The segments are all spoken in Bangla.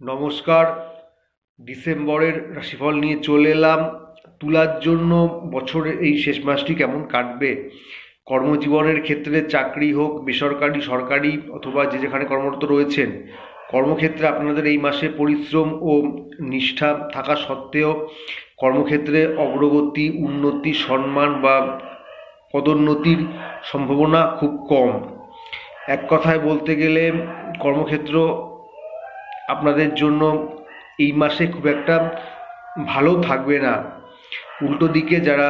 নমস্কার। ডিসেম্বরের রাশিফল নিয়ে চলে এলাম। তুলার জন্য বছরের এই শেষ মাসটি কেমন কাটবে? কর্মজীবনের ক্ষেত্রে চাকরি হোক, বেসরকারি, সরকারি অথবা যে যেখানে কর্মরত রয়েছেন, কর্মক্ষেত্রে আপনাদের এই মাসে পরিশ্রম ও নিষ্ঠা থাকা সত্ত্বেও কর্মক্ষেত্রে অগ্রগতি, উন্নতি, সম্মান বা পদোন্নতির সম্ভাবনা খুব কম। এক কথায় বলতে গেলে কর্মক্ষেত্র আপনাদের জন্য এই মাসে খুব একটা ভালো থাকবে না। উল্টো দিকে যারা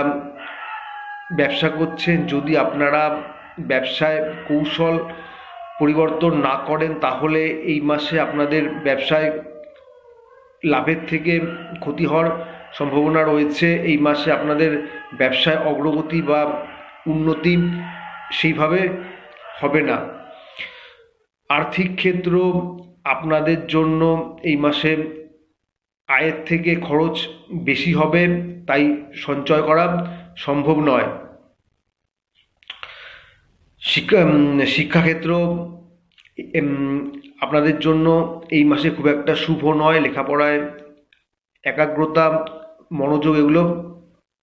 ব্যবসা করছেন, যদি আপনারা ব্যবসায় কৌশল পরিবর্তন না করেন, তাহলে এই মাসে আপনাদের ব্যবসায় লাভের থেকে ক্ষতি হওয়ার সম্ভাবনা রয়েছে। এই মাসে আপনাদের ব্যবসায় অগ্রগতি বা উন্নতি সেইভাবে হবে না। আর্থিক ক্ষেত্র আপনাদের জন্য এই মাসে আয়ের থেকে খরচ বেশি হবে, তাই সঞ্চয় করা সম্ভব নয়। শিক্ষা শিক্ষাক্ষেত্র আপনাদের জন্য এই মাসে খুব একটা শুভ নয়, লেখাপড়ায় একাগ্রতা, মনোযোগ এগুলো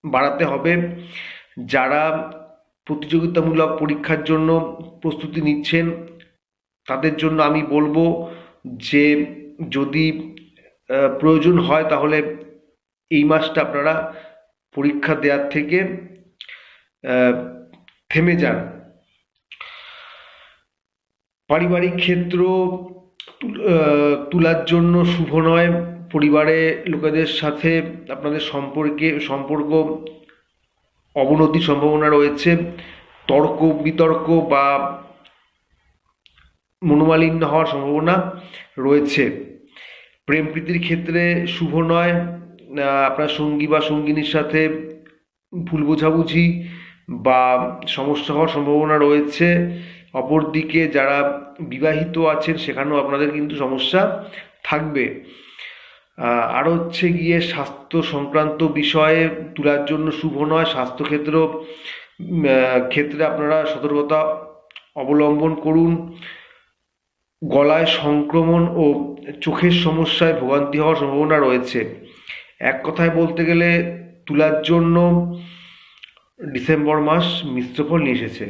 বাড়াতে হবে। যারা প্রতিযোগিতামূলক পরীক্ষার জন্য প্রস্তুতি নিচ্ছেন, তাদের জন্য আমি বলব যে যদি প্রয়োজন হয় তাহলে এই মাসটা আপনারা পরীক্ষা দেওয়ার থেকে থেমে যান। পারিবারিক ক্ষেত্র তুলার জন্য শুভ নয়। পরিবারে লোকেদের সাথে আপনাদের সম্পর্কে, সম্পর্ক অবনতির সম্ভাবনা রয়েছে। তর্ক বিতর্ক বা মনোমালিন্য হওয়ার সম্ভাবনা রয়েছে। প্রেম প্রীতির ক্ষেত্রে শুভ নয়। আপনার সঙ্গী বা সঙ্গিনীর সাথে ভুল বোঝাবুঝি বা সমস্যা হওয়ার সম্ভাবনা রয়েছে। অপরদিকে যারা বিবাহিত আছেন, সেখানেও আপনাদের কিন্তু সমস্যা থাকবে। আর হচ্ছে গিয়ে স্বাস্থ্য সংক্রান্ত বিষয়ে তুলার জন্য শুভ নয়। স্বাস্থ্যক্ষেত্র ক্ষেত্রে আপনারা সতর্কতা অবলম্বন করুন। গলায় সংক্রমণ ও চোখের সমস্যায় ভোগান্তি হওয়ার সম্ভাবনা রয়েছে। এক কথায় বলতে গেলে তুলার জন্য ডিসেম্বর মাস মিশ্র ফল নিয়ে এসেছে।